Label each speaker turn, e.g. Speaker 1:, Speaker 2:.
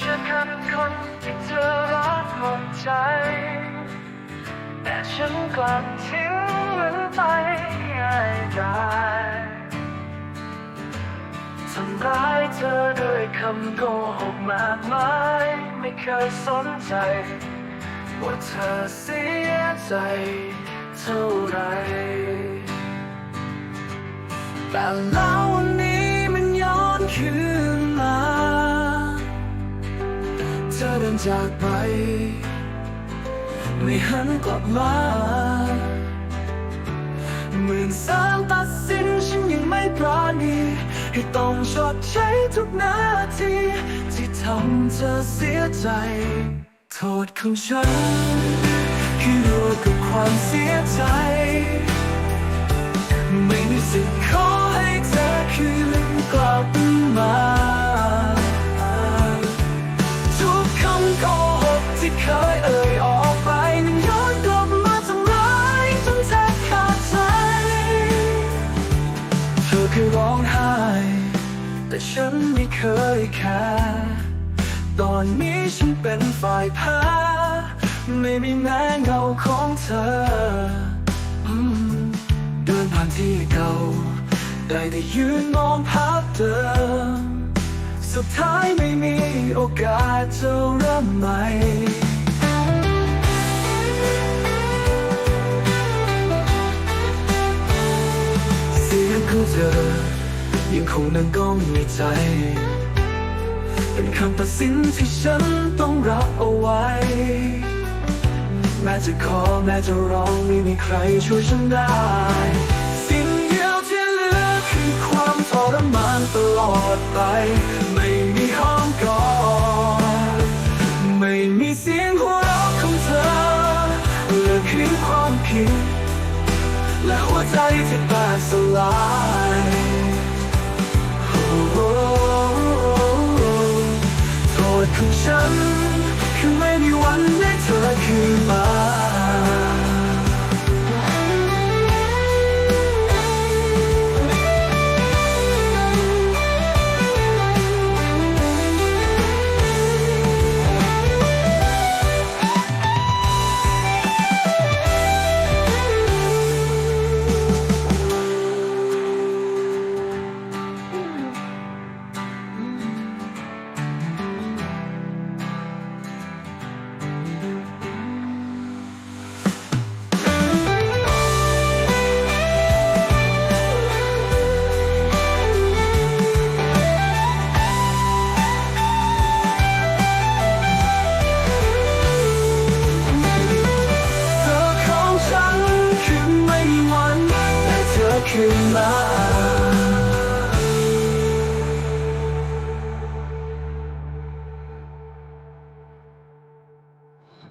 Speaker 1: ฉันคือคนที่เธอรักหมดใจ แต่ฉันกลับทิ้งมันไปง่ายได้ทำร้ายเธอด้วยคำโกหกมากมาย ไม่เคยสนใจ ว่าเธอเสียใจเท่าไรแต่แล้ววันนี้มันย้อนคืน เธอเดินจากไป ไม่หันกลับมาหมื่นสามตัดสินฉันยังไม่ปราณีให้ต้องชดใช้ทุกนาที ที่ทำเธอเสียใจ โทษของฉันคือรัวกับความเสียใจ ที่เคยเอ่ยออกไปนั้นย้อนกลับมาทำร้ายจนแทบขาดใจ เธอเคยร้องไห้ แต่ฉันไม่เคยแคร์ตอนนี้ฉันเป็นฝ่ายแพ้ไม่มีแม้เงาของเธอ เดินผ่านที่เก่าได้แต่ยืนมองภ ดท้ายไม่มีโอกาสจะเริ่มใหม่เสียงของเธอยังคงดังก้องในใจ เป็นคำตัดสินที่ฉันต้องรับเอาไว้ แม้จะขอแม้จะร้องไม่มีใครช่วยฉันได้ รมานตลอดไป ไม่มีห้องกอดไม่มีเสียงหัวเราะของเธอเหลือเพียงความผิด และหัวใจที่แตกสลายโทษของฉัน คือไม่มีวันได้เธอคือของฉันคือไม่มีวันได้เธอคืนมา